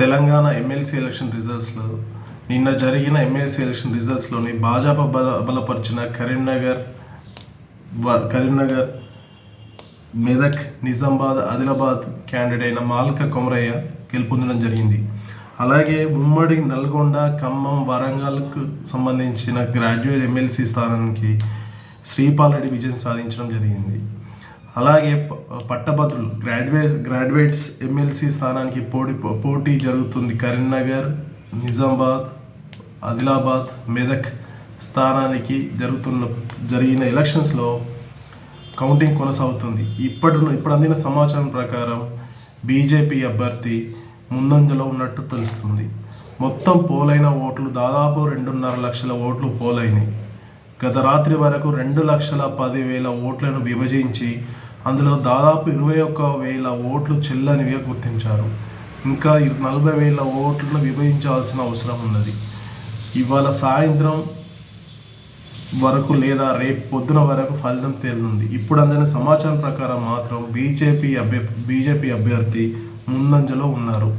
Telangana MLC election రిజల్ట్స్లో నిన్న జరిగిన MLC election రిజల్ట్స్లోని Bhajapa బల బలపరిచిన కరీంనగర్ వ- కరీంనగర్ మెదక్ నిజామాబాద్ ఆదిలాబాద్ క్యాండిడేట్ అయిన మాల్క కొమరయ్య గెలుపొందడం జరిగింది. అలాగే ఉమ్మడి నల్గొండ ఖమ్మం వరంగల్కు సంబంధించిన గ్రాడ్యుయేట్ ఎమ్మెల్సీ స్థానానికి శ్రీపాల్ రెడ్డి విజయం సాధించడం జరిగింది. అలాగే పట్టభద్రులు గ్రాడ్యుయేట్ గ్రాడ్యుయేట్స్ ఎమ్మెల్సీ స్థానానికి పోటీ పోటీ జరుగుతుంది. కరీంనగర్ నిజామాబాద్ ఆదిలాబాద్ మెదక్ స్థానానికి జరుగుతున్న జరిగిన ఎలక్షన్స్లో కౌంటింగ్ కొనసాగుతుంది. ఇప్పటి ఇప్పుడు అందిన సమాచారం ప్రకారం బీజేపీ అభ్యర్థి ముందంజలో ఉన్నట్టు తెలుస్తుంది. మొత్తం పోలైన ఓట్లు దాదాపు రెండున్నర లక్షల ఓట్లు పోలైనాయి. గత రాత్రి వరకు రెండు లక్షల పదివేల ఓట్లను విభజించి అందులో దాదాపు ఇరవై ఒక్క వేల ఓట్లు చెల్లనివిగా గుర్తించారు. ఇంకా నలభై వేల ఓట్లను విభజించాల్సిన అవసరం ఉన్నది. ఇవాళ సాయంత్రం వరకు లేదా రేపు పొద్దున వరకు ఫలితం తేలింది ఇప్పుడు అందిన సమాచారం ప్రకారం మాత్రం బీజేపీ అభ్య బీజేపీ అభ్యర్థి ముందంజలో ఉన్నారు.